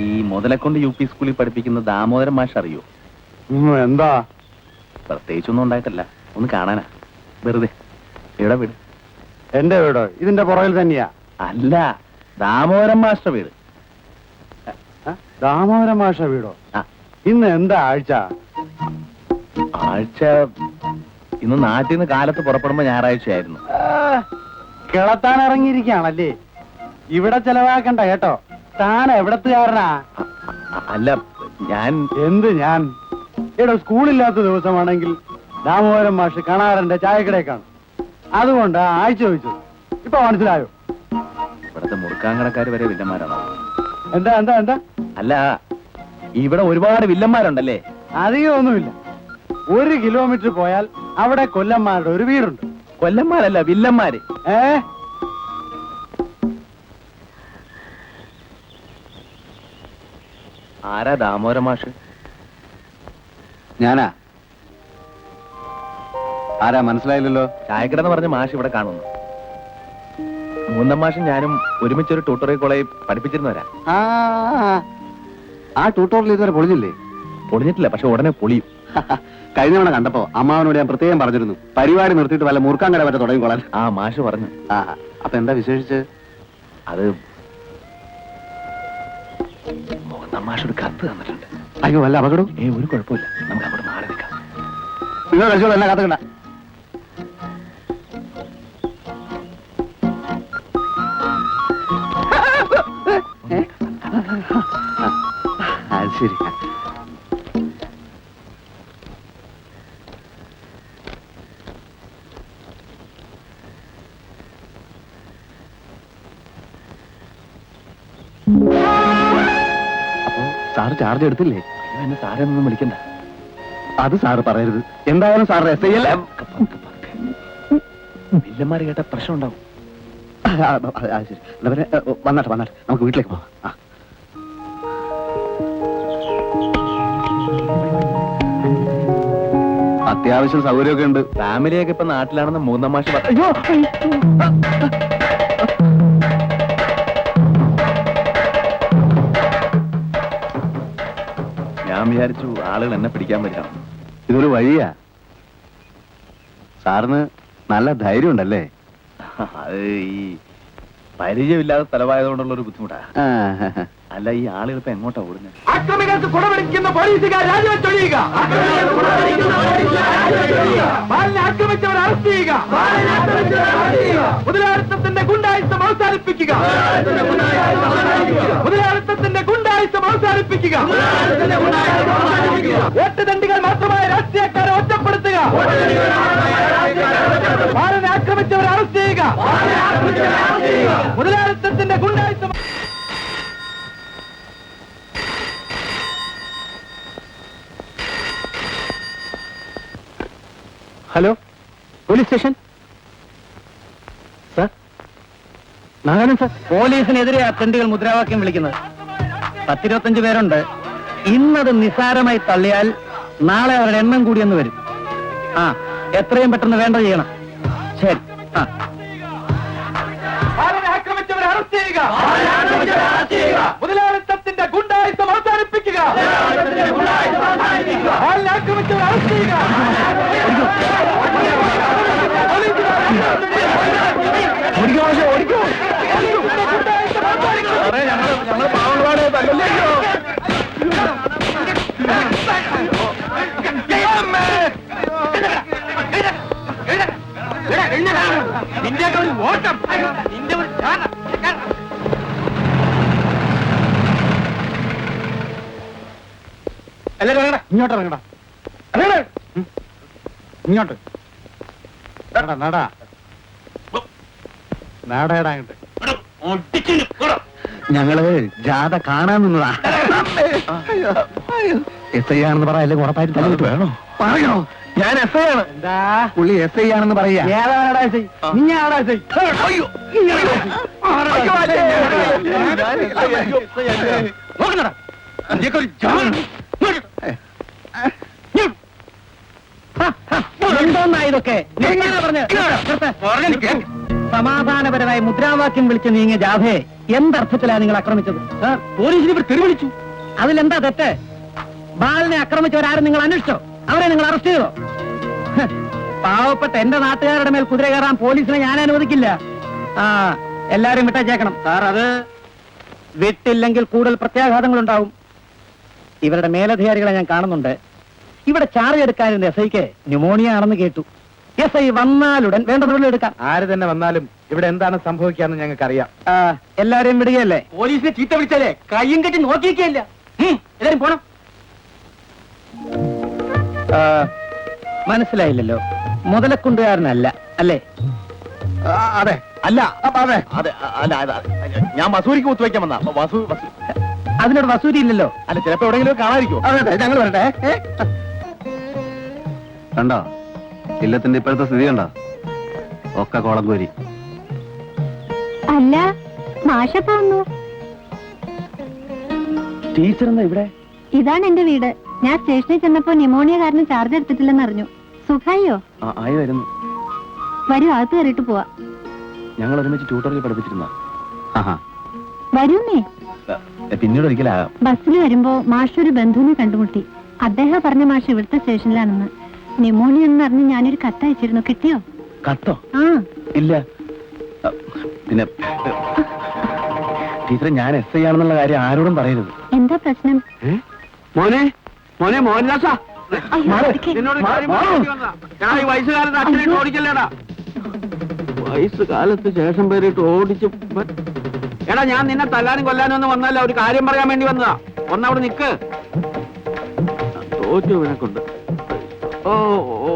ഈ Muthalakkondu U P സ്കൂളിൽ പഠിപ്പിക്കുന്ന ദാമോദരൻ മാഷ് അറിയോ? എന്താ? പ്രത്യേകിച്ചൊന്നും ഉണ്ടായിട്ടല്ല. ഒന്ന് കാണാനാ. വെറുതെ. എവിടെ വീട്? എന്റെ വീടോ? ഇതിന്റെ പുറകിൽ തന്നെയാ. അല്ല ദാമോദരൻ മാഷ്ട വീട്. ദാമോദരൻ ദാമോദര മാഷ വീടോ ഇന്ന് എന്താ ആഴ്ച? ആഴ്ച ഇന്ന് നാട്ടിൽ നിന്ന് കാലത്ത് പുറപ്പെടുമ്പോ ഞായറാഴ്ചയായിരുന്നു. ആയിരുന്നു കിളത്താൻ ഇറങ്ങിയിരിക്കുകയാണല്ലേ? ഇവിടെ ചെലവാക്കണ്ട കേട്ടോ. താൻ എവിടത്തുകാരനാ അല്ല ഞാൻ എന്ത് ഞാൻ? ഇവിടെ സ്കൂളില്ലാത്ത ദിവസമാണെങ്കിൽ ദാമോദരൻ മാഷ് കണാറിന്റെ ചായക്കടയേക്കാണ് കാണും. അതുകൊണ്ട് ആഴ്ച ചോദിച്ചു ഇപ്പൊ മനസ്സിലായോ? ഇവിടത്തെ മുറുക്കാങ്കടക്കാർ വരെ വില്ലന്മാരാണോ? എന്താ എന്താ എന്താ? അല്ല ഇവിടെ ഒരുപാട് വില്ലന്മാരുണ്ടല്ലേ? അധികം ഒന്നുമില്ല. ഒരു കിലോമീറ്റർ പോയാൽ അവിടെ കൊല്ലന്മാരുടെ ഒരു വീടുണ്ട്. കൊല്ലന്മാരല്ല വില്ലന്മാര്. ഏ? ആരാ ദാമോര മാഷ്? ഞാനാ. ആരാ മനസ്സിലായില്ലല്ലോ? ചായക്കടന്ന് പറഞ്ഞ മാഷ് ഇവിടെ കാണുന്നു. മൂന്നാം മാഷും ഞാനും ഒരുമിച്ചൊരു ട്യൂട്ടോറിയൽ കോളേജ് പഠിപ്പിച്ചിരുന്നവരാ. ആ ആ ട്യൂട്ടോറിയൽ ഇതുവരെ പൊളിഞ്ഞില്ലേ? പൊളിഞ്ഞിട്ടില്ല പക്ഷെ ഉടനെ പൊളിയും. കഴിഞ്ഞ തവണ കണ്ടപ്പോ അമ്മാവനോട് ഞാൻ പ്രത്യേകം പറഞ്ഞിരുന്നു. പരിപാടി നിർത്തിയിട്ട് വല്ല മുറുക്കാങ്കട വരെ തുടങ്ങിക്കോളാൻ. ആ മാഷ് പറഞ്ഞു. ആ അപ്പൊ എന്താ വിശേഷിച്ച്? അത് മാഷ് ഒരു കത്ത് തന്നിട്ടുണ്ട് അയ്യോ വല്ല അപകടം ഏ ഒരു കുഴപ്പമില്ല നമുക്ക് അവിടെ മാറി നിൽക്കാം നിങ്ങൾ കഴിച്ചോളൂ എന്നാ കാത്തുകണ്ട ശരി ചാർജ് എടുത്തില്ലേ എന്നെ സാറേ ഒന്നും വിളിക്കണ്ട അത് സാറ് പറയരുത് എന്തായാലും സാർ എസ് ഐ അല്ലേ വില്ലന്മാർ കേട്ട പ്രശ്നം ഉണ്ടാവും ശരി വന്നാട്ടെ വന്നാട്ടെ നമുക്ക് വീട്ടിലേക്ക് പോവാം ആ. അത്യാവശ്യം സൗകര്യമൊക്കെ ഉണ്ട് ഫാമിലിയൊക്കെ ഇപ്പൊ നാട്ടിലാണെന്ന് മൂന്നാം മാഷം അയ്യോ വിചാരിച്ചു ആളുകൾ എന്നെ പിടിക്കാൻ പറ്റാം. ഇതൊരു വഴിയാ. സാറിന് നല്ല ധൈര്യം ഉണ്ടല്ലേ അത് ഈ പരിചയമില്ലാത്ത സ്ഥലമായതുകൊണ്ടുള്ള ഒരു ബുദ്ധിമുട്ടാ അല്ല ഈ ആളുകൾ ഇപ്പൊ എങ്ങോട്ടാ ഓടുന്നത് അക്രമികൾക്ക് കുടപിടിക്കുന്ന പോലീസുകാർ രാജിവെച്ചൊഴിയുക ബാലിനെ ആക്രമിച്ചവർ അറസ്റ്റ് ചെയ്യുക. മുതലാളിത്തത്തിന്റെ ഗുണ്ടായുസം അവസാനിപ്പിക്കുക. മുതലാളിത്തത്തിന്റെ ഗുണ്ടായുസം അവസാനിപ്പിക്കുക വോട്ട് ദണ്ഡികൾ മാത്രമായ രാഷ്ട്രീയക്കാരെ ഒറ്റപ്പെടുത്തുക. ഭാരതം ആക്രമിച്ചവരെ അറസ്റ്റ് ചെയ്യുക. മുതലാളിത്തത്തിന്റെ ഗുണ്ടായിത്വം hello police station? Sir? Narayanan sir? പോലീസിനെതിരെ അത്തണ്ടികൾ മുദ്രാവാക്യം വിളിക്കുന്നത്. പത്തിരുപത്തഞ്ച് പേരുണ്ട്. ഇന്നത് നിസാരമായി തള്ളിയാൽ നാളെ അവരുടെ എണ്ണം കൂടിയെന്ന് വരും. ആ എത്രയും പെട്ടെന്ന് വേണ്ട ചെയ്യണം. ശരി. ആ. ബാലനെ ആക്രമിച്ചവരെ അറസ്റ്റ് ചെയ്യുക. മുതലാളിത്തത്തിന്റെ ഗുണ്ടായുസം അവസാനിപ്പിക്കുക ബാലനെ ആക്രമിച്ചവരെ അറസ്റ്റ് തല്ലല്ലോ നിന്റെ ഒരു ഓട്ടം നിന്റെ ഒരു. എല്ലാരും ഇറങ്ങടാ ഇങ്ങോട്ട്. ഇറങ്ങടാ ഇറങ്ങടാ. ഇങ്ങോട്ട് നടാ നടാ നാടേടാ അങ്ങോട്ട് ഞങ്ങൾ ജാഥ കാണാൻ നിന്നതാ. എസ് ഐ ആണെന്ന് പറ അല്ലെങ്കിൽ ഉറപ്പായിട്ട് തല വേണോ? പറയണോ? ഞാൻ എസ് ഐ ആണ്. എന്താ? പുള്ളി എസ് ഐ ആണെന്ന് പറയാ. ഏതാടാ എസ് ഐ? നീ ആടാ എസ് ഐ? നോക്കണടാ. എന്തോന്നാ ഇതൊക്കെ നിർത്താനാ പറഞ്ഞത്? നിർത്ത്. സമാധാനപരമായി മുദ്രാവാക്യം വിളിച്ച് നീങ്ങിയ ജാഥയെ എന്തർത്ഥത്തിലാണ് നിങ്ങൾ ആക്രമിച്ചത്? പോലീസിന് ഇവർ തെരുവിളിച്ചു. അതിലെന്താ തെറ്റ്? ബാലനെ ആക്രമിച്ചവരാരും നിങ്ങൾ അന്വേഷിച്ചോ? അവരെ നിങ്ങൾ അറസ്റ്റ് ചെയ്തോ? പാവപ്പെട്ട എന്റെ നാട്ടുകാരുടെ മേൽ കുതിര കയറാൻ പോലീസിനെ ഞാൻ അനുവദിക്കില്ല. ആ എല്ലാരും വിട്ടേച്ചേക്കണം സാർ അത് വിട്ടില്ലെങ്കിൽ കൂടുതൽ പ്രത്യാഘാതങ്ങൾ ഉണ്ടാവും ഇവരുടെ മേലധികാരികളെ ഞാൻ കാണുന്നുണ്ട്. ഇവിടെ ചാർജ് എടുക്കാൻ എസ് ഐക്ക് ന്യൂമോണിയ ആണെന്ന് കേട്ടു. എസ് ഐ വന്നാലുടൻ വേണ്ട എടുക്കാം. ആര് തന്നെ വന്നാലും ഇവിടെ എന്താണ് സംഭവിക്കാന്ന് ഞങ്ങൾക്ക് അറിയാം എല്ലാരെയും വിടുകയല്ലേ? പോലീസിനെ ചീത്ത വിളിച്ചല്ലേ കയ്യും കെട്ടി നോക്കിയിരിക്കല്ല എല്ലാരും പോണം. ആ, മനസ്സിലായില്ലല്ലോ. മുതലക്കുണ്ടുകാരനല്ല അല്ലേ? അതെ. അല്ല. അതെ. അതെ അല്ല ഞാൻ വസൂരിക്ക് കുത്തുവയ്ക്കാൻ വന്ന വസൂ വസു. അതിനോട് വസൂരി ഇല്ലല്ലോ. അല്ല ചിലപ്പോ എവിടെയെങ്കിലും കാണാതിരിക്കും അതെ അതെ ഞങ്ങൾ വരട്ടെ. കണ്ടോ? ഇല്ലത്തിന്റെ ഇപ്പോഴത്തെ സ്ഥിതി കണ്ടോ? ഒക്കെ കോളം കോരി അല്ല മാഷ പോന്നു ടീച്ചർ ഇവിടെ? ഇതാണ് എന്റെ വീട്. ഞാൻ സ്റ്റേഷനിൽ ചെന്നപ്പോ ന്യൂമോണിയ കാരണം ചാർജ് എടുത്തിട്ടില്ലെന്ന് അറിഞ്ഞു. സുഖായോ? ആയി വരുന്നു വരൂ അകത്ത് കയറിട്ട് പോവാ. ഞങ്ങൾ ഒരുമിച്ച് ട്യൂട്ടോറിയൽ പഠിപ്പിച്ചിരുന്ന വരൂന്നേ? പിന്നീട് ഒരിക്കലാകാം. ബസ്സിൽ വരുമ്പോ മാഷ ഒരു ബന്ധുവിനെ കണ്ടുമുട്ടി. അദ്ദേഹം പറഞ്ഞ മാഷ ഇവിടുത്തെ സ്റ്റേഷനിലാണെന്ന്. ന്യൂമോണിയ എന്ന് അറിഞ്ഞ് ഞാനൊരു കത്തയച്ചിരുന്നു. കിട്ടിയോ? കത്തോ? ആ. ഇല്ല. പിന്നെ ടീച്ചറെ ഞാൻ എസ് ഐ ആണെന്നുള്ള കാര്യം ആരോടും പറയരുത്. എന്താ പ്രശ്നം? മോനെ മോനെ മോഹൻദാസാ. നിന്നോട് കാര്യം വന്നതാ. ഞാൻ ഈ വയസ്സുകാലത്ത് അച്ഛനെ. ഓടിക്കല്ലേടാ വയസ്സുകാലത്ത് ശേഷം പേരിട്ട് ഓടിച്ച് പ- എടാ ഞാൻ നിന്നെ തല്ലാനും കൊല്ലാനും ഒന്നും വന്നല്ല ഒരു കാര്യം പറയാൻ വേണ്ടി വന്നതാ. ഒന്നവിടെ നിക്ക്. തോറ്റു ഇവനെ കൊണ്ട്. ഓ ഓ.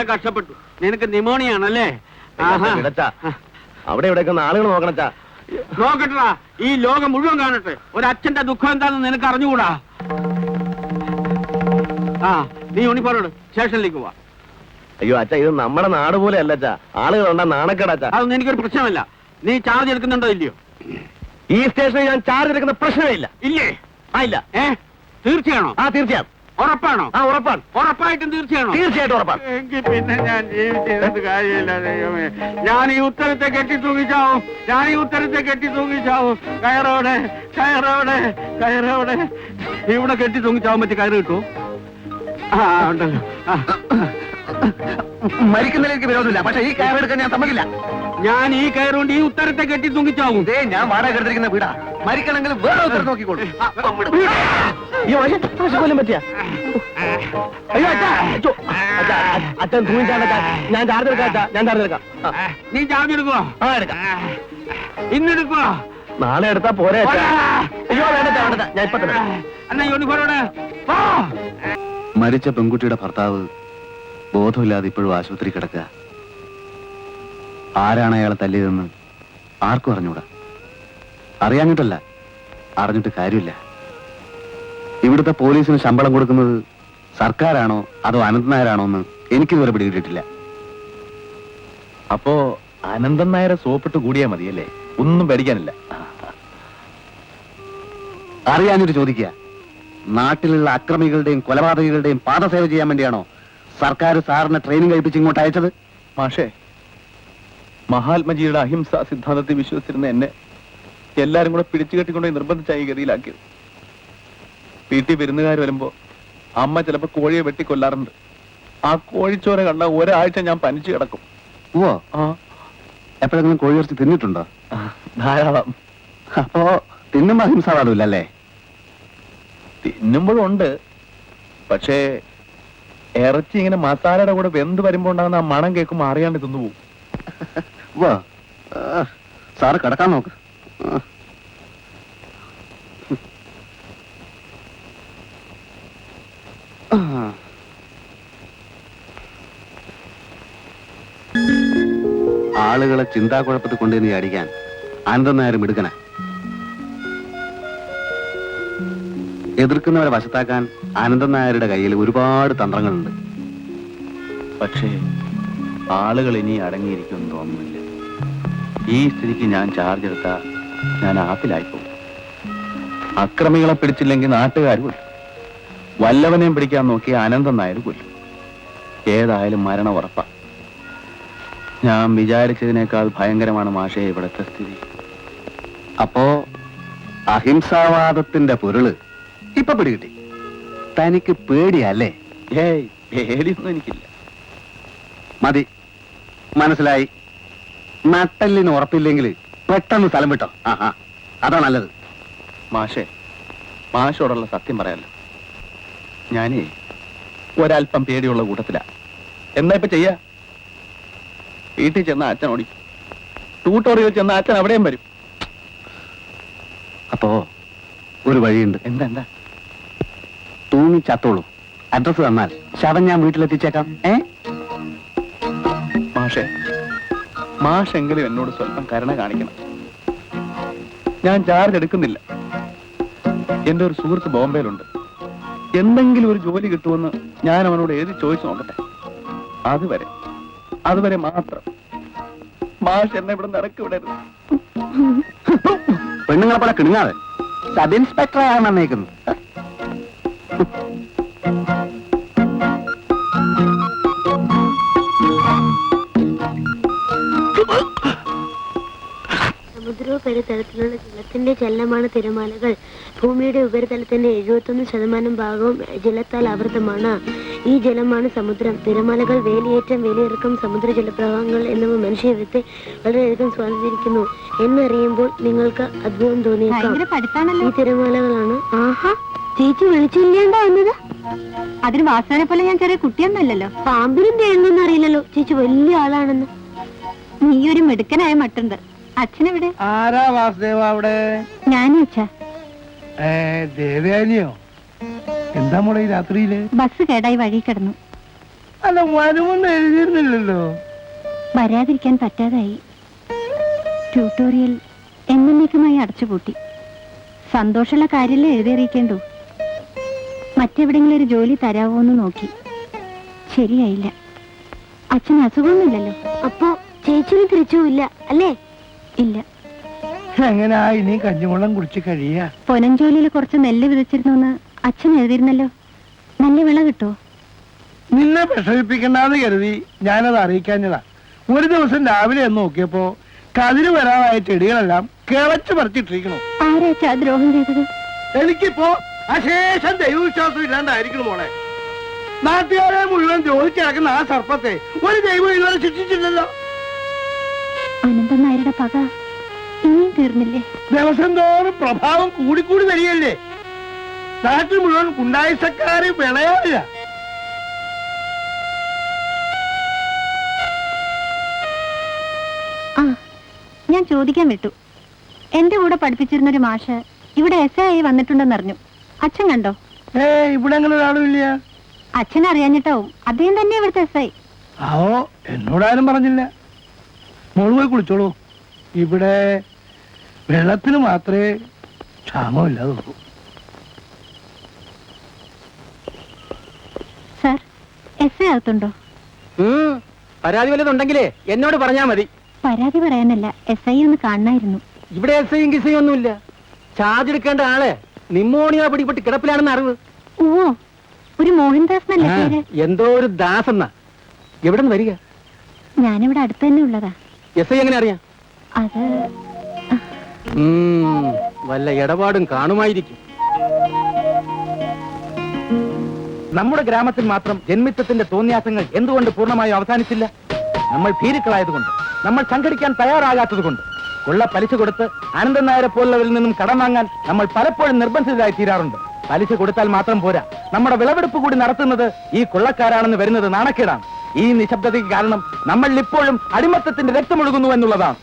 കാലം കഷ്ടപ്പെട്ടു. നിനക്ക് നിമോണിയാണല്ലേ? അവിടെ ഇവിടെയൊക്കെ ആളുകൾ നോക്കണച്ചാ നോക്കട്ടാ ഈ ലോകം മുഴുവൻ കാണട്ടെ. ഒരു അച്ഛന്റെ ദുഃഖം എന്താണെന്ന് നിനക്ക് അറിഞ്ഞുകൂടാ? ആ നീ യൂണിഫോം സ്റ്റേഷനിലേക്ക് പോവാ. അയ്യോ അച്ഛ ഇത് നമ്മുടെ നാട് പോലെ അല്ല അച്ഛാ. ആളുകൾ ഉണ്ടാ നാണക്കേടാ അതൊന്നും എനിക്കൊരു പ്രശ്നമല്ല. നീ ചാർജ് എടുക്കുന്നുണ്ടോ ഇല്ലയോ? ഈ സ്റ്റേഷനിൽ ഞാൻ ചാർജ് എടുക്കുന്ന പ്രശ്നമേ ഇല്ല? ഇല്ലേ ആ ഇല്ല. ഏ? തീർച്ചയാണോ? ആ തീർച്ചയായും ഉറപ്പാണോ? ആ ഉറപ്പാണ്. ഉറപ്പായിട്ടും തീർച്ചയാണോ? തീർച്ചയായിട്ടും ഉറപ്പാണ്. എങ്കിൽ പിന്നെ ഞാൻ ജീവിച്ചിരുന്നത് കാര്യമില്ല ദൈവമേ. ഞാൻ ഈ ഉത്തരത്തെ കെട്ടി തൂങ്ങിച്ചാവും ഞാൻ ഈ ഉത്തരത്തെ കെട്ടി തൂങ്ങിച്ചാവും കയറോടെ കയറോടെ കയറോടെ ഇവിടെ കെട്ടി തൂങ്ങിച്ചാവും പറ്റി കയറ് കിട്ടുമോ ആ ഉണ്ടല്ലോ. മരിക്കുന്നതിലേക്ക് വിരോധമില്ല. പക്ഷെ ഈ കയറെടുക്കാൻ ഞാൻ സമ്മതിക്കില്ല. ഞാൻ ഈ കയറുകൊണ്ട് ഈ ഉത്തരത്തെ കെട്ടി തൂങ്ങിച്ചാവും. ഇതേ ഞാൻ വാടക എടുത്തിരിക്കുന്ന വീടാ. മരിക്കണമെങ്കിൽ വേറെ ഉത്തരം നോക്കിക്കോളൂ. അയ്യോ കൊല്ലം പറ്റിയ. അയ്യോ അച്ഛാ അച്ഛോ, അച്ഛാ, അച്ഛൻ. ഞാൻ ചാർജ് എടുക്കാം അച്ഛാ. ഞാൻ ചാർജ് എടുക്കാം. നീ ചാർജ് എടുക്കുവോ? ആ എടുക്കാം. ഇന്നെടുക്കുവോ നാളെ എടുത്താ പോരെ അച്ഛാ. അയ്യോ വേണ്ട വേണ്ട ഞാൻ ഇപ്പൊ തന്നെ യൂണിഫോമോടെ മരിച്ച പെൺകുട്ടിയുടെ ഭർത്താവ് ബോധമില്ലാതെ ഇപ്പോഴും ആശുപത്രി കിടക്കുക. ആരാണ് അയാളെ തല്ലിയതെന്ന് ആർക്കും അറിഞ്ഞൂടാ. അറിയാഞ്ഞിട്ടല്ല അറിഞ്ഞിട്ട് കാര്യമില്ല. ഇവിടുത്തെ പോലീസിന് ശമ്പളം കൊടുക്കുന്നത് സർക്കാരാണോ അതോ അനന്തനായരാണോ എന്ന് എനിക്കിതുവരെ പിടികിട്ടിട്ടില്ല. അപ്പോ അനന്തൻ നായരെ സോപ്പിട്ട് കൂടിയാ മതിയല്ലേ? ഒന്നും പേടിക്കാനില്ല. അറിയാഞ്ഞിട്ട് ചോദിക്കുക. നാട്ടിലുള്ള അക്രമികളുടെയും കൊലപാതകികളുടെയും പാദസേവ ചെയ്യാൻ വേണ്ടിയാണോ സർക്കാർ സാറിനെ ട്രെയിനിങ് കഴിപ്പിച്ച് ഇങ്ങോട്ട് അയച്ചത്? മാഷേ മഹാത്മജിയുടെ അഹിംസാ സിദ്ധാന്തത്തിൽ വിശ്വസിച്ചിരുന്ന എന്നെ എല്ലാരും കൂടെ പിടിച്ചു കെട്ടിക്കൊണ്ടുപോയി നിർബന്ധിച്ചായി ഗതിയിലാക്കിയത്. വീട്ടിൽ വിരുന്നുകാർ വരുമ്പോ അമ്മ ചിലപ്പോ കോഴിയെ വെട്ടിക്കൊല്ലാറുണ്ട്. ആ കോഴിച്ചോരെ കണ്ട ഒരാഴ്ച ഞാൻ പനിച്ചു കിടക്കും. ഓ ആ. എപ്പോഴെങ്കിലും കോഴിയിറച്ചി തിന്നിട്ടുണ്ടോ? ധാരാളം. അപ്പോ തിന്നുമ്പോ അഹിംസ പാടില്ലല്ലേ തിന്നുമ്പോഴുണ്ട് പക്ഷേ ഇറച്ചി ഇങ്ങനെ മസാലയുടെ കൂടെ വെന്ത് വരുമ്പോ ഉണ്ടാകുന്ന ആ മണം കേൾക്കുമ്പോ അറിയാണ്ട് തിന്നു പോകും വാ. സാറ് കിടക്കാൻ നോക്ക്. ആളുകളെ ചിന്താക്കുഴപ്പത്തിൽ കൊണ്ടുവന്ന് ചാടിക്കാൻ അനന്തം നേരം എതിർക്കുന്നവരെ വശത്താക്കാൻ ആനന്ദൻ നായരുടെ കയ്യിൽ ഒരുപാട് തന്ത്രങ്ങളുണ്ട്. പക്ഷേ ആളുകൾ ഇനി അടങ്ങിയിരിക്കുമെന്ന് തോന്നുന്നില്ല. ഈ സ്ഥിതിക്ക് ഞാൻ ചാർജ് എടുത്താൽ ഞാൻ ആപ്പിലായിപ്പോകും. അക്രമികളെ പിടിച്ചില്ലെങ്കിൽ നാട്ടുകാർ കൊല്ലും. വല്ലവനെയും പിടിക്കാൻ നോക്കി അനന്തൻ നായർ കൊല്ലും. ഏതായാലും മരണം ഉറപ്പാ. ഞാൻ വിചാരിച്ചതിനേക്കാൾ ഭയങ്കരമാണ് മാഷേ ഇവിടുത്തെ സ്ഥിതി. അപ്പോ അഹിംസാവാദത്തിന്റെ പൊരുൾ ഇപ്പൊ പിടികിട്ടി. തനിക്ക് പേടിയല്ലേ? ഏയ് പേടിയൊന്നും എനിക്കില്ല. മതി. മനസ്സിലായി. നട്ടലിന് ഉറപ്പില്ലെങ്കിൽ പെട്ടെന്ന് സ്ഥലം വിട്ടോ. ആ ആ. അതാ നല്ലത്. മാഷേ മാഷോടുള്ള സത്യം പറയാലോ. ഞാനേ ഒരല്പം പേടിയുള്ള കൂട്ടത്തിലാ. എന്താ ഇപ്പൊ ചെയ്യാ? വീട്ടിൽ ചെന്ന അച്ഛൻ ഓടിക്കും ട്യൂട്ടോറിയൽ ചെന്ന അച്ഛൻ അവിടെയും വരും. അപ്പോ ഒരു വഴിയുണ്ട്. എന്താ എന്താ? തൂങ്ങി ചത്തോളൂ. അഡ്രസ് തന്നാൽ ശവം ഞാൻ വീട്ടിലെത്തിച്ചേക്കാം. ഏ? മാഷേ മാഷെങ്കിലും എന്നോട് സ്വല്പം കരുണ കാണിക്കണം. ഞാൻ ചാർജ് എടുക്കുന്നില്ല. എന്റെ ഒരു സുഹൃത്ത് ബോംബെയിലുണ്ട്. എന്തെങ്കിലും ഒരു ജോലി കിട്ടുമെന്ന് ഞാൻ അവനോട് എഴുതി ചോദിച്ചു നോക്കട്ടെ? അതുവരെ അതുവരെ മാത്രം. മാഷ് എന്നെ ഇവിടെ നിറക്കി വിടരുത് പെണ്ണുങ്ങളെ പോലെ കിണുങ്ങാതെ. സബ് ഇൻസ്പെക്ടറെ ആണ് നന്നേക്കുന്നത് സമുദ്രോപരിതലത്തിലുള്ള ജലത്തിന്റെ ചലനമാണ് തിരമാലകൾ. ഭൂമിയുടെ ഉപരിതലത്തിന്റെ എഴുപത്തൊന്ന് ശതമാനം ഭാഗവും ജലത്താൽ ആവൃതമാണ്. ഈ ജലമാണ് സമുദ്രം. തിരമാലകൾ വേലിയേറ്റം വേലിയിറക്കം സമുദ്ര ജലപ്രവാഹങ്ങൾ എന്നിവ മനുഷ്യത്തെ വളരെയധികം സ്വാധീനിക്കുന്നു. എന്നറിയുമ്പോൾ നിങ്ങൾക്ക് അത്ഭുതം തോന്നിയേക്കാം. ഈ തിരമാലകളാണ് ആഹാ ചേച്ചി വിളിച്ചില്ലാണ്ടോ വന്നത്? അതിന് വാസനെ പോലെ ഞാൻ ചെറിയ കുട്ടിയൊന്നുമല്ലല്ലോ പാമ്പിനും തേങ്ങൊന്നും അറിയില്ലല്ലോ. ചേച്ചി വലിയ ആളാണെന്ന്. നീ ഒരു മെടുക്കനായ മട്ടുണ്ട് അച്ഛനെവിടെ? ആരാ വാസുദേവ അവിടെ? ഞാനും അച്ഛാ. ദേവയാനിയോ? എന്താ മോളെ ഈ രാത്രിയിൽ? ബസ് കേടായി വഴി കിടന്നു. അല്ല വരുമെന്ന് എഴുതിയിരുന്നില്ലല്ലോ. വരാതിരിക്കാൻ പറ്റാതായി. ട്യൂട്ടോറിയൽ എന്നേക്കുമായി അടച്ചുപൂട്ടി. സന്തോഷമുള്ള കാര്യമല്ലേ എഴുതിയറിയിക്കേണ്ടു മറ്റെവിടെങ്കിലും ഒരു ജോലി തരാവോ എന്ന് നോക്കി. ശരിയായില്ല. അച്ഛന് അസുഖമൊന്നുമില്ലല്ലോ. അപ്പോ ചേച്ചിന് തിരിച്ചുമില്ല അല്ലേ? ഇല്ല. എങ്ങനെയാ ഇനി കഞ്ഞിവെള്ളം കുടിച്ച് കഴിയാ? പൊനഞ്ചോലിയിൽ കുറച്ച് നെല്ല് വിതച്ചിരുന്നു അച്ഛൻ എഴുതിയിരുന്നല്ലോ. നല്ല വിള കിട്ടോ? നിന്നെ വിഷമിപ്പിക്കണ്ടെന്ന് കരുതി ഞാനത് അറിയിക്കാഞ്ഞതാ. ഒരു ദിവസം രാവിലെ എന്ന് നോക്കിയപ്പോ കതിര് വരാനായ ചെടികളെല്ലാം കിളച്ചു പറിച്ചിട്ടിരിക്കണം ആരാച്ചാ ദ്രോഹം ചെയ്തത്? എനിക്കിപ്പോ അശേഷം ദൈവവിശ്വാസം ഇല്ലാണ്ടായിരിക്കണം മോളെ. നാട്ടുകാരെ മുഴുവൻ ജോലിച്ച് കിടക്കുന്ന ആ സർപ്പത്തെ ഒരു ദൈവം ഇതുവരെ ശിക്ഷിച്ചില്ലല്ലോ. അനന്തൻ നായരുടെ പക ഇനിയും തീർന്നില്ലേ? ദിവസം തോറും പ്രഭാവം കൂടിക്കൂടി വരികയല്ലേ? നാട്ടിൽ മുഴുവൻ കുണ്ടായിസക്കാര് വിളയാറില്ല. ആ ഞാൻ ചോദിക്കാൻ വിട്ടു. എന്റെ കൂടെ പഠിപ്പിച്ചിരുന്ന ഒരു മാഷ് ഇവിടെ എസ് ആയി വന്നിട്ടുണ്ടെന്നറിഞ്ഞു അച്ഛൻ കണ്ടോ? ഏ ഇവിടെ അങ്ങനെ ഒരാളും ഇല്ല. അച്ഛൻ അറിയാഞ്ഞിട്ടാവും. അദ്ദേഹം തന്നെ ഇവിടുത്തെ എസ് ഐ ആവോ എന്നോടാരും പറഞ്ഞില്ല. മോൾ പോയി കുളിച്ചോളൂ. ഇവിടെ വെള്ളത്തിന് മാത്രമേ ക്ഷാമമില്ലാതുള്ളൂ സാർ എസ് ഐ അകത്തുണ്ടോ? പരാതി വല്ലതുണ്ടെങ്കിലേ എന്നോട് പറഞ്ഞാ മതി. പരാതി പറയാനല്ല എസ് ഐ ഒന്ന് കാണണമായിരുന്നു ഇവിടെ എസ് ഐയും കിസ് ഒന്നുമില്ല. ചാർജ് എടുക്കേണ്ട ആളെ നിമോണിയ പിടിപെട്ട് കിടപ്പിലാണെന്ന് അറിവ്. ഓ ഒരു മോഹൻദാസ് എന്നല്ലേ പേര്? എന്തോ ഒരു ദാസെന്ന. എവിടെ നിന്ന് വരിക? ഞാനിവിടെ അടുത്ത് തന്നെ ഉള്ളതാ. എസ് ഐ എങ്ങനെ അറിയാം? അത് വല്ല ഇടപാടും കാണുമായിരിക്കും. നമ്മുടെ ഗ്രാമത്തിൽ മാത്രം ജന്മിത്വത്തിന്റെ തോന്നിയാസങ്ങൾ എന്തുകൊണ്ട് പൂർണമായും അവസാനിച്ചില്ല? നമ്മൾ ഭീരുക്കളായതുകൊണ്ട് നമ്മൾ സംഘടിക്കാൻ തയ്യാറാകാത്തത് കൊണ്ട് ഉള്ള പലിശ കൊടുത്ത് അനന്തൻ നായരെ പോലുള്ളവരിൽ നിന്നും കടം വാങ്ങാൻ നമ്മൾ പലപ്പോഴും നിർബന്ധിതരായി തീരാറുണ്ട്. പലിശ കൊടുത്താൽ മാത്രം പോരാ. നമ്മുടെ വിളവെടുപ്പ് കൂടി നടത്തുന്നത് ഈ കൊള്ളക്കാരാണെന്ന് വരുന്നത് നാണക്കേടാണ്. ഈ നിശബ്ദതയ്ക്ക് കാരണം നമ്മൾ ഇപ്പോഴും അടിമത്തത്തിന്റെ രക്തമൊഴുകുന്നു എന്നുള്ളതാണ്.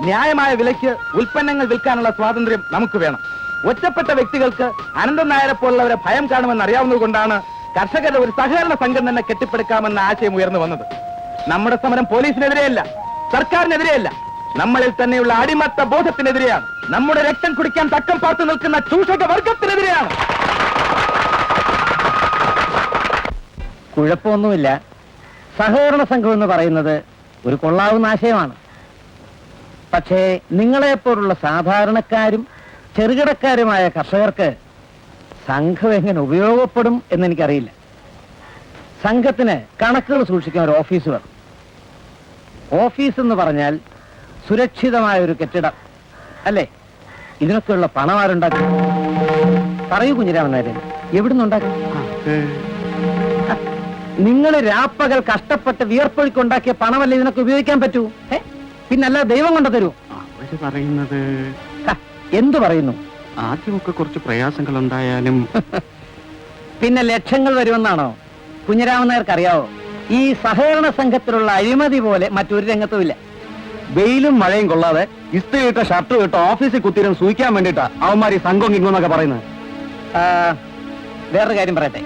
ന്യായമായ വിലയ്ക്ക് ഉൽപ്പന്നങ്ങൾ വിൽക്കാനുള്ള സ്വാതന്ത്ര്യം നമുക്ക് വേണം. ഒറ്റപ്പെട്ട വ്യക്തികൾക്ക് അനന്തൻ നായരെ പോലുള്ളവരെ ഭയം കാണുമെന്ന് അറിയാവുന്നത് കൊണ്ടാണ് കർഷകരുടെ ഒരു സഹകരണ സംഘം തന്നെ കെട്ടിപ്പടുക്കാമെന്ന ആശയം ഉയർന്നു വന്നത്. നമ്മുടെ സമരം പോലീസിനെതിരെയല്ല സർക്കാരിനെതിരെയല്ല. നമ്മളിൽ തന്നെയുള്ള അടിമത്ത ബോധത്തിനെതിരെയാണ്. നമ്മുടെ രക്തം കുടിക്കാൻ തക്കം പാർത്തു നിൽക്കുന്ന ചൂഷക വർഗത്തിനെതിരെയാണ്. കുഴപ്പമൊന്നുമില്ല. സഹകരണ സംഘം എന്ന് പറയുന്നത് ഒരു കൊള്ളാവുന്ന ആശയമാണ്. പക്ഷേ നിങ്ങളെപ്പോലുള്ള സാധാരണക്കാരും ചെറുകിടക്കാരുമായ കർഷകർക്ക് സംഘം എങ്ങനെ ഉപയോഗപ്പെടും എന്നെനിക്കറിയില്ല. സംഘത്തിന് കണക്കുകൾ സൂക്ഷിക്കാൻ ഒരു ഓഫീസ് വേണം. ഓഫീസ് എന്ന് പറഞ്ഞാൽ സുരക്ഷിതമായ ഒരു കെട്ടിടം അല്ലേ? ഇതിനൊക്കെയുള്ള പണം ആരുണ്ടാക്കും പറയൂ കുഞ്ഞിരാമൻ എവിടുന്നുണ്ടാക്കും? നിങ്ങൾ രാപ്പകൽ കഷ്ടപ്പെട്ട് വിയർപ്പൊഴുക്കുണ്ടാക്കിയ പണമല്ലേ ഇതിനൊക്കെ ഉപയോഗിക്കാൻ പറ്റൂ? പിന്നല്ല ദൈവം കൊണ്ടു തരൂ. അവർ പറയുന്നത് എന്തു പറയുന്നു? ആദ്യമൊക്കെ കുറച്ച് പ്രയാസങ്ങൾ ഉണ്ടായാലും പിന്നെ ലക്ഷങ്ങൾ വരുമെന്നാണോ? കുഞ്ഞിരാമൻ നായർക്ക് അറിയാവോ ഈ സഹകരണ സംഘത്തിലുള്ള അഴിമതി പോലെ മറ്റൊരു രംഗത്തും ഇല്ല വെയിലും മഴയും കൊള്ളാതെ ഇസ്ത്രി ഇട്ട ഷർട്ട് ഇട്ട ഓഫീസിൽ കുത്തിരും സൂക്ഷിക്കാൻ വേണ്ടിട്ടാ അവന്മാർ ഈ സംഘം കിങ്ങുന്നൊക്കെ പറയുന്നത്. വേറൊരു കാര്യം പറയട്ടെ.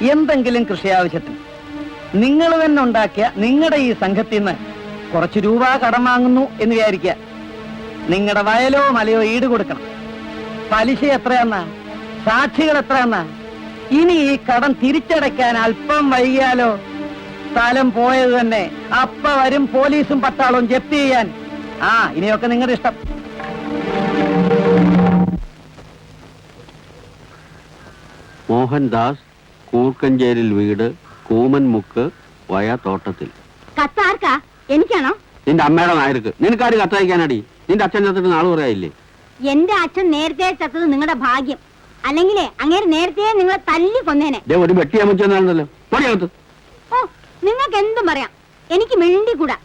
എന്തെങ്കിലും കൃഷി ആവശ്യത്തിന് നിങ്ങൾ തന്നെ ഉണ്ടാക്കിയ നിങ്ങളുടെ ഈ സംഘത്തിൽ നിന്ന് കുറച്ച് രൂപ കടം വാങ്ങുന്നു എന്ന് വിചാരിക്കുക. നിങ്ങളുടെ വയലോ മലയോ ഈട് കൊടുക്കണം. പലിശ എത്രയെന്നാ? സാക്ഷികൾ എത്രയെന്നാ? ഇനി ഈ കടം തിരിച്ചടയ്ക്കാൻ അല്പം വൈകിയാലോ? സ്ഥലം പോയത് തന്നെ അപ്പ വരും പോലീസും പട്ടാളവും ജപ്തി ചെയ്യാൻ. ആ ഇനിയൊക്കെ നിങ്ങളുടെ ഇഷ്ടം. മോഹൻദാസ് കൂർക്കഞ്ചേരിൽ വീട് കൂമൻമുക്ക് വയ തോട്ടത്തിൽ. കത്താർക്കാ? എനിക്കാണോ? നിന്റെ അമ്മയുടെ നായർക്ക്. നിനക്കാര് കത്തയക്കാനടി? നിന്റെ അച്ഛൻ ചത്തിട്ട് നാളെ പറയായില്ലേ എന്റെ അച്ഛൻ നേരത്തെ ചത്തത് നിങ്ങളുടെ ഭാഗ്യം. അല്ലെങ്കിൽ അങ്ങേര് നേരത്തെ നിങ്ങളെ തല്ലി കൊന്നേനെ. ഒരു വെട്ടി അമ്മച്ചെന്നാണല്ലോ ഓ നിങ്ങൾക്ക് എന്തും പറയാം. എനിക്ക് മിണ്ടിക്കൂടാ.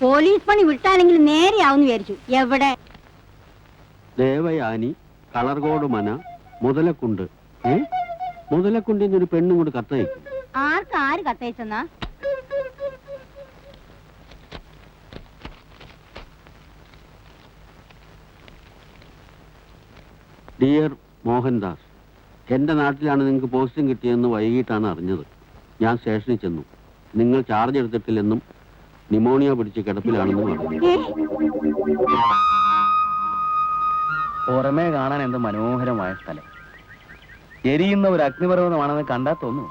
പോലീസ് പണി വിട്ടാലെങ്കിൽ നേരെയാവുന്ന് വിചാരിച്ചു. എവിടെ? ദേവയാനി കളർകോട് മന മുതലക്കുണ്ട്. ഏ? മുതലക്കുണ്ടിന്ന് ഒരു പെണ്ണും കൂടെ കത്തയച്ചു. ആർക്ക് ആര് കത്തയച്ചെന്നാ? ഡിയർ മോഹൻദാസ് എന്റെ നാട്ടിലാണ് നിങ്ങൾക്ക് പോസ്റ്റിംഗ് കിട്ടിയെന്ന് വൈകിട്ടാണ് അറിഞ്ഞത്. ഞാൻ സ്റ്റേഷനിൽ ചെന്നു. നിങ്ങൾ ചാർജ് എടുത്തിട്ടില്ലെന്നും നിമോണിയ പിടിച്ച് കിടപ്പിലാണെന്നും പറഞ്ഞു പുറമേ കാണാൻ എന്ത് മനോഹരമായ സ്ഥലം. എരിയുന്ന ഒരു അഗ്നിപർവതമാണെന്ന് കണ്ടാൽ തോന്നുന്നു.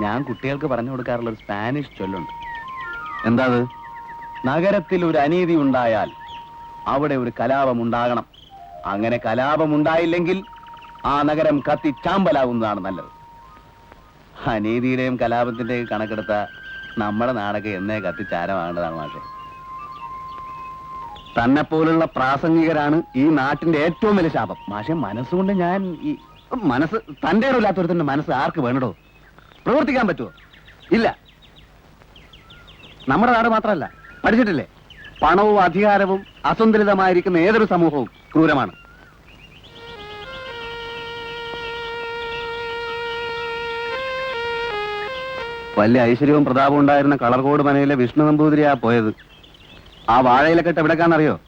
ഞാൻ കുട്ടികൾക്ക് പറഞ്ഞു കൊടുക്കാറുള്ള ഒരു സ്പാനിഷ് ചൊല്ലുണ്ട്. എന്താ നഗരത്തിൽ ഒരു അനീതി ഉണ്ടായാൽ അവിടെ ഒരു കലാപം ഉണ്ടാകണം. അങ്ങനെ കലാപം ഉണ്ടായില്ലെങ്കിൽ ആ നഗരം കത്തി ചാമ്പലാകുന്നതാണ് നല്ലത്. അനീതിയുടെയും കലാപത്തിന്റെയും കണക്കെടുത്ത നമ്മുടെ നാടൊക്കെ എന്നേ കത്തിച്ചാരമാകേണ്ടതാണ് മാഷെ. തന്നെ പോലുള്ള പ്രാസംഗികരാണ് ഈ നാട്ടിന്റെ ഏറ്റവും വലിയ ശാപം. മാഷെ മനസ്സുകൊണ്ട് ഞാൻ ഈ മനസ്സ് തന്റെ ഇടമില്ലാത്തൊരുത്തിന്റെ മനസ്സ് ആർക്ക് വേണടോ? പ്രവർത്തിക്കാൻ പറ്റുമോ ഇല്ല. നമ്മുടെ നാട് മാത്രമല്ല പഠിച്ചിട്ടില്ലേ? പണവും അധികാരവും അസന്തുലിതമായിരിക്കുന്ന ഏതൊരു സമൂഹവും ക്രൂരമാണ്. വലിയ ഐശ്വര്യവും പ്രതാപവും ഉണ്ടായിരുന്ന കളർകോട് മനയിലെ വിഷ്ണു നമ്പൂതിരിയാ പോയത്. ആ വാഴയിലക്കെട്ട് എവിടെക്കാന്നറിയോ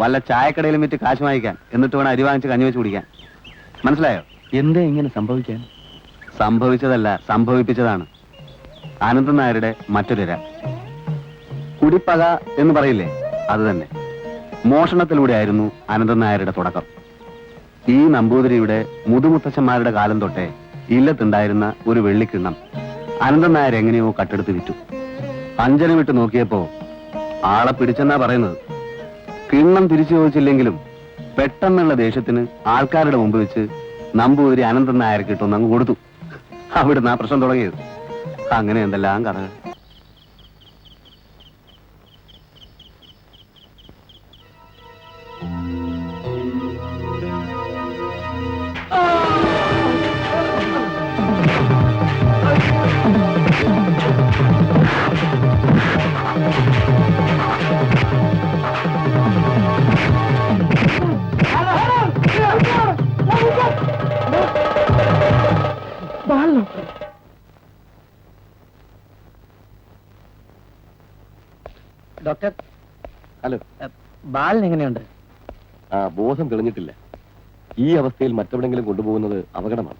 വല്ല ചായക്കടയിലും വിറ്റ് കാശ് വാങ്ങിക്കാൻ. എന്നിട്ട് വേണം അരി വാങ്ങിച്ച് കഞ്ഞി വെച്ച് കുടിക്കാൻ. മനസ്സിലായോ? എന്തേ ഇങ്ങനെ സംഭവിക്കാൻ? സംഭവിച്ചതല്ല സംഭവിപ്പിച്ചതാണ്. ആനന്ദൻ നായരുടെ മറ്റൊരു ര കുടിപ്പക എന്ന് പറയില്ലേ? അത് തന്നെ. മോഷണത്തിലൂടെ ആയിരുന്നു അനന്തൻ നായരുടെ തുടക്കം. ഈ നമ്പൂതിരിയുടെ മുതുമുത്തച്ഛന്മാരുടെ കാലം തൊട്ടേ ഇല്ലത്തുണ്ടായിരുന്ന ഒരു വെള്ളിക്കിണ്ണം അനന്തൻ നായർ എങ്ങനെയോ കട്ടെടുത്ത് വിറ്റു. അഞ്ചന വിട്ട് നോക്കിയപ്പോ ആളെ പിടിച്ചെന്നാ പറയുന്നത്. കിണ്ണം തിരിച്ചു ചോദിച്ചില്ലെങ്കിലും പെട്ടെന്നുള്ള ദേഷ്യത്തിന് ആൾക്കാരുടെ മുമ്പ് വെച്ച് നമ്പൂതിരി അനന്തൻ നായർ കിട്ടുമെന്ന് അങ്ങ് കൊടുത്തു. അവിടുന്ന് ആ പ്രശ്നം തുടങ്ങിയത്. അങ്ങനെ എന്തെല്ലാം കഥകൾ. Doctor hello. എങ്ങനെയുണ്ട്? ആ ബോധം തെളിഞ്ഞിട്ടില്ല. ഈ അവസ്ഥയിൽ മറ്റെവിടെങ്കിലും കൊണ്ടുപോകുന്നത് അപകടമാണ്.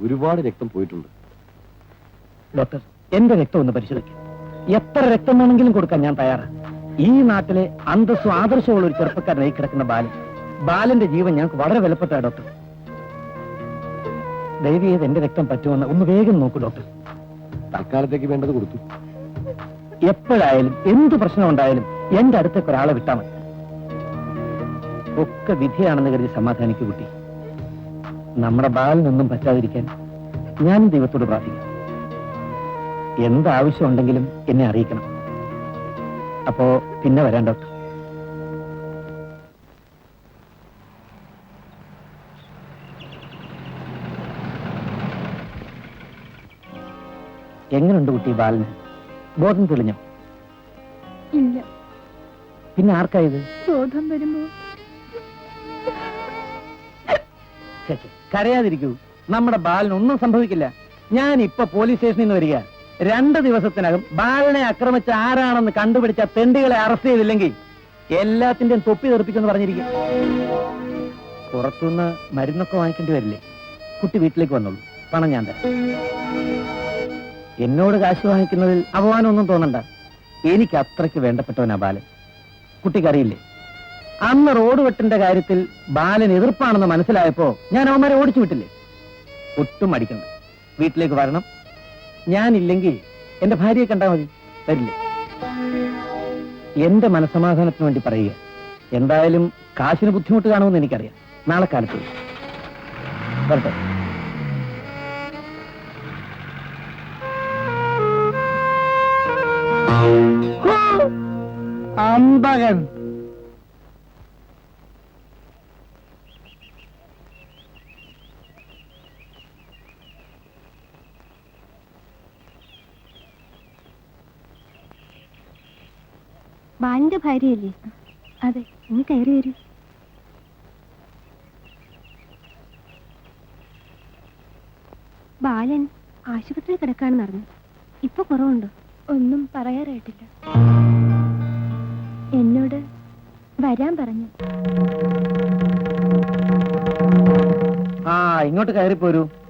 ഒരുപാട് രക്തം പോയിട്ടുണ്ട്. ഡോക്ടർ എന്റെ രക്തം ഒന്ന് പരിശോധിക്കും. എത്ര രക്തം വേണമെങ്കിലും കൊടുക്കാൻ ഞാൻ തയ്യാറാണ് ഈ നാട്ടിലെ അന്തസ്സും ആദർശമുള്ള ഒരു ചെറുപ്പക്കാരനായി കിടക്കുന്ന ബാലൻ. ബാലന്റെ ജീവൻ ഞങ്ങൾക്ക് വളരെ വിലപ്പെട്ട ഡോക്ടർ. ദയവ് ചെയ്ത് എന്റെ രക്തം പറ്റുമെന്ന് ഒന്ന് വേഗം നോക്കൂ ഡോക്ടർ. തൽക്കാലത്തേക്ക് വേണ്ടത് കൊടുത്തു. എപ്പോഴായാലും എന്ത് പ്രശ്നം ഉണ്ടായാലും എന്റെ അടുത്തേക്ക് ഒരാളെ വിട്ടാൽ മതി. ഒക്കെ വിധിയാണെന്ന് കരുതി സമാധാനിക്കു കുട്ടി. നമ്മുടെ ബാലിനൊന്നും പറ്റാതിരിക്കാൻ ഞാൻ ദൈവത്തോട് പ്രാർത്ഥിക്കും എന്താവശ്യമുണ്ടെങ്കിലും എന്നെ അറിയിക്കണം. അപ്പോ പിന്നെ വരാം ഡോക്ടർ. എങ്ങനെയുണ്ട് കുട്ടി ബാലന് ബോധം തെളിഞ്ഞു? ഇല്ല. പിന്നെ ആർക്കായത്? ബോധം വരുമ്പോ. കരയാതിരിക്കൂ. നമ്മുടെ ബാലന് ഒന്നും സംഭവിക്കില്ല. ഞാൻ ഇപ്പൊ പോലീസ് സ്റ്റേഷനിൽ നിന്ന് വരിക. രണ്ട് ദിവസത്തിനകം ബാലനെ ആക്രമിച്ച ആരാണെന്ന് കണ്ടുപിടിച്ച തെണ്ടികളെ അറസ്റ്റ് ചെയ്തില്ലെങ്കിൽ എല്ലാത്തിന്റെയും തൊപ്പി തെറിപ്പിക്കുമെന്ന് പറഞ്ഞിരിക്കും. പുറത്തുനിന്ന് മരുന്നൊക്കെ വാങ്ങിക്കേണ്ടി വരില്ലേ? കുട്ടി വീട്ടിലേക്ക് വന്നോളൂ. പണം ഞാൻ തരാം. എന്നോട് കാശ് വാങ്ങിക്കുന്നതിൽ അപമാനമൊന്നും തോന്നണ്ട. എനിക്ക് അത്രയ്ക്ക് വേണ്ടപ്പെട്ടവനാ ബാലൻ. കുട്ടിക്കറിയില്ലേ? അന്ന് റോഡ് വെട്ടിന്റെ കാര്യത്തിൽ ബാലൻ എതിർപ്പാണെന്ന് മനസ്സിലായപ്പോ ഞാൻ അവന്മാരെ ഓടിച്ചു വിട്ടില്ലേ? ഒട്ടും അടിക്കണ്ട വീട്ടിലേക്ക് വരണം. ഞാനില്ലെങ്കിൽ എന്റെ ഭാര്യയെ കണ്ടാൽ മതി. വരില്ലേ? എന്റെ മനസമാധാനത്തിന് വേണ്ടി പറയുക. എന്തായാലും കാശിന് ബുദ്ധിമുട്ട് കാണുമെന്ന് എനിക്കറിയാം. നാളെ കാലത്ത് വരട്ടെ. അമ്പകൻ ബാലിന്റെ ഭാര്യയല്ലേ? അതെ ഇനി കയറി വരൂ. ബാലൻ ആശുപത്രിയിൽ കിടക്കാണെന്ന് അറിഞ്ഞു. ഇപ്പൊ കുറവുണ്ടോ? ഒന്നും പറയാറായിട്ടില്ല. വരാൻ പറഞ്ഞു. ആ ഇങ്ങോട്ട് കയറിപ്പോരൂ. പോരൂ